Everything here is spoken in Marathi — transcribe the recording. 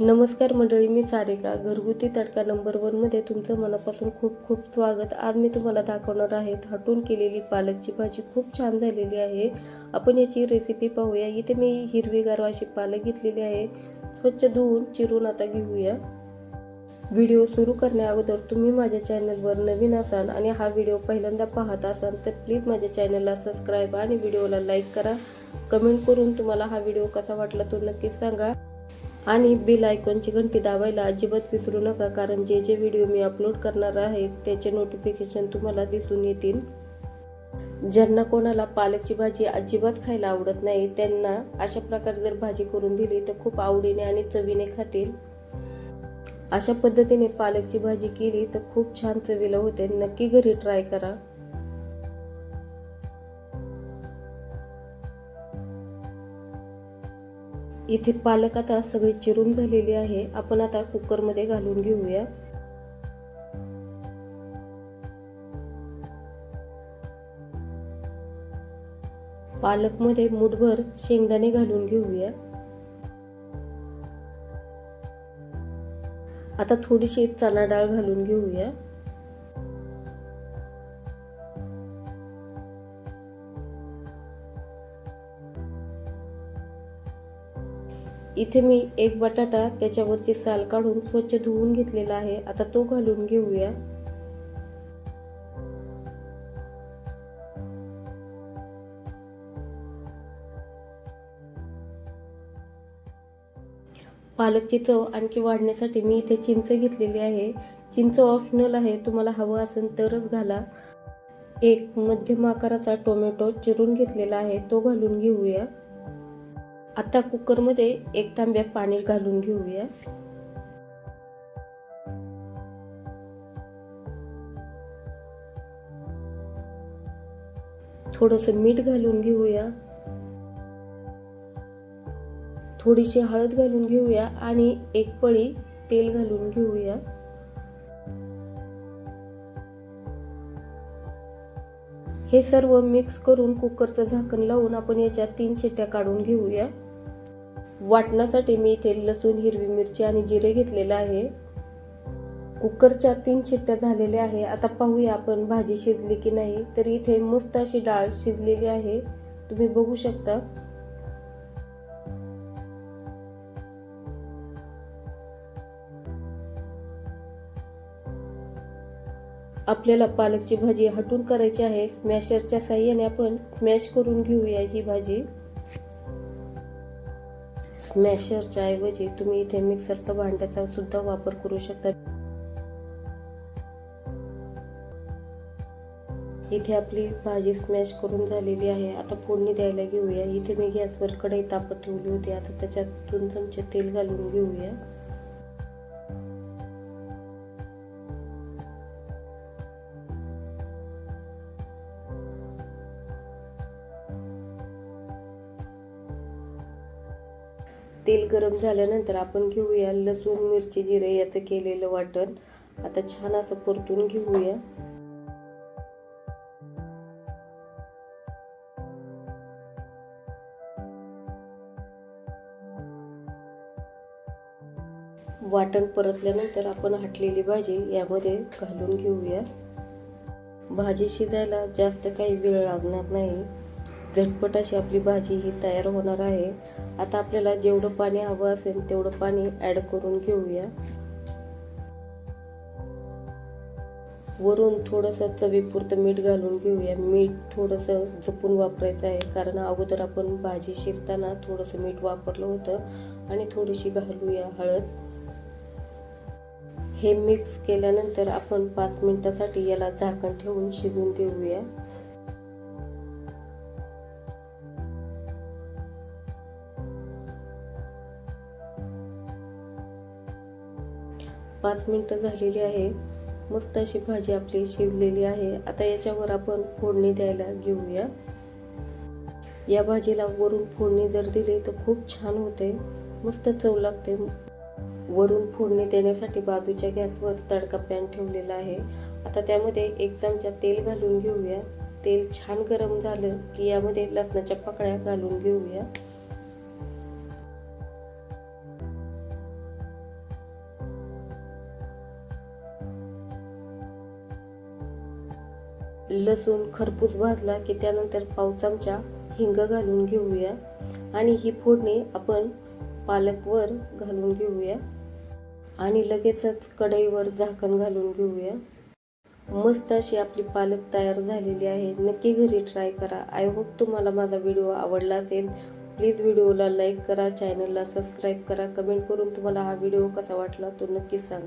नमस्कार मंडळी मी सारिका. घरगुती तडका नंबर वनमध्ये तुमचं मनापासून खूप खूप स्वागत. आज मी तुम्हाला दाखवणार आहे हटून केलेली पालकची भाजी. खूप छान झालेली आहे. आपण याची रेसिपी पाहूया. इथे मी हिरवीगार अशी पालक घेतलेली आहे. स्वच्छ धुवून चिरून आता घेऊया. व्हिडिओ सुरू करण्या अगोदर तुम्ही माझ्या चॅनलवर नवीन असाल आणि हा व्हिडिओ पहिल्यांदा पाहत असाल तर प्लीज माझ्या चॅनलला सबस्क्राईब आणि व्हिडिओला लाईक करा. कमेंट करून तुम्हाला हा व्हिडिओ कसा वाटला तो नक्कीच सांगा. आणि बिल आयकॉनची घंटी दाबायला अजिबात विसरू नका कारण जे जे व्हिडिओ मी अपलोड करणार आहे त्याचे नोटिफिकेशन तुम्हाला दिसून येतील. ज्यांना कोणाला पालकची भाजी अजिबात खायला आवडत नाही त्यांना अशा प्रकारे जर भाजी करून दिली तर खूप आवडीने आणि चवीने खातील. अशा पद्धतीने पालकची भाजी केली तर खूप छान चवीला होते. नक्की घरी ट्राय करा. इथे पालक आता सगळी चिरून झालेली आहे. आपण आता कुकरमध्ये घालून घेऊया. पालकमध्ये मुठभर शेंगदाणे घालून घेऊया. आता थोडीशी चणा डाळ घालून घेऊया. इथे मी एक बटाटा त्याच्यावरची साल काढून स्वच्छ धुवून घेतलेला आहे. आता तो घालून घेऊया. पालकची चव आणखी वाढण्यासाठी मी इथे चिंच घेतलेली आहे. चिंच ऑप्शनल आहे. तुम्हाला हवं असेल तरच घाला. एक मध्यम आकाराचा टोमॅटो चिरून घेतलेला आहे. तो घालून घेऊया. आता कुकरमध्ये एक तांब्या पाणी घालून घेऊया. थोडस मीठ घालून घेऊया. थोडीशी हळद घालून घेऊया आणि एक पळी तेल घालून घेऊया. हे सर्व मिक्स करून कुकरचं झाकण लावून आपण याच्या तीन शिट्ट्या काढून घेऊया. वाटण्यासाठी मी इथे लसूण हिरवी मिरची आणि जिरे घेतलेलं आहे. कुकरच्या तीन शिट्ट्या झालेल्या आहे. आता पाहूया आपण भाजी शिजली की नाही. तर इथे मस्त अशी डाळ शिजलेली आहे. तुम्ही बघू शकता. आपल्याला पालकची भाजी हटून करायची आहे. स्मॅशरच्या साह्याने आपण स्मॅश करून घेऊया ही भाजी. स्मॅशरच्या ऐवजी तुम्ही इथे मिक्सरचा भांड्याचा सुद्धा वापर करू शकता. इथे आपली भाजी स्मॅश करून झालेली आहे. आता फोडणी द्यायला घेऊया. इथे मी गॅसवर कढई तापत ठेवली होती. आता त्याच्यात दोन चमचे तेल घालून घेऊया. तेल गरम झाल्यानंतर आपण घेऊया लसूण मिरची जिरे याचं केलेलं वाटण. आता छान असं परतून घेऊया. वाटण परतल्यानंतर आपण हटलेली भाजी यामध्ये घालून घेऊया. भाजी शिजायला जास्त काही वेळ लागणार नाही. झटपट अशी आपली भाजी ही तयार होणार आहे. आता आपल्याला जेवढं पाणी हवं असेल तेवढं पाणी ॲड करून घेऊया. वरून थोडंसं चवीपुरतं मीठ घालून घेऊया. मीठ थोडंसं जपून वापरायचं आहे. कारण अगोदर आपण भाजी शिजताना थोडंसं मीठ वापरलं होतं आणि थोडीशी घालूया हळद. हे मिक्स केल्यानंतर आपण पाच मिनिटासाठी याला झाकण ठेवून शिजून देऊया पाच मिनटं झालेली आहे. मस्त अशी भाजी आपली शिजलेली आहे. आता याच्यावर आपण फोडणी द्यायला घेऊया. या भाजीला वरून फोडणी जर दिली तर खूप छान होते. मस्त चव लागते. वरून फोडणी देण्यासाठी बाजूच्या गॅसवर तडका पॅन ठेवलेला आहे. आता त्यामध्ये एक चमचा तेल घालून घेऊया. तेल छान गरम झालं की यामध्ये लसणाच्या पकळ्या घालून घेऊया. लसूण खरपूस भाजला की त्यानंतर पाव चमचा हिंग घालून घेऊया. आणि ही फोडणी आपण पालकवर घालून घेऊया. आणि लगेचच कढईवर झाकण घालून घेऊया. मस्त अशी आपली पालक तयार झालेली आहे. नक्की घरी ट्राय करा. आय होप तुम्हाला माझा व्हिडिओ आवडला असेल. प्लीज व्हिडिओला लाईक करा. चॅनलला सबस्क्राईब करा. कमेंट करून तुम्हाला हा व्हिडिओ कसा वाटला तो नक्कीच सांगा.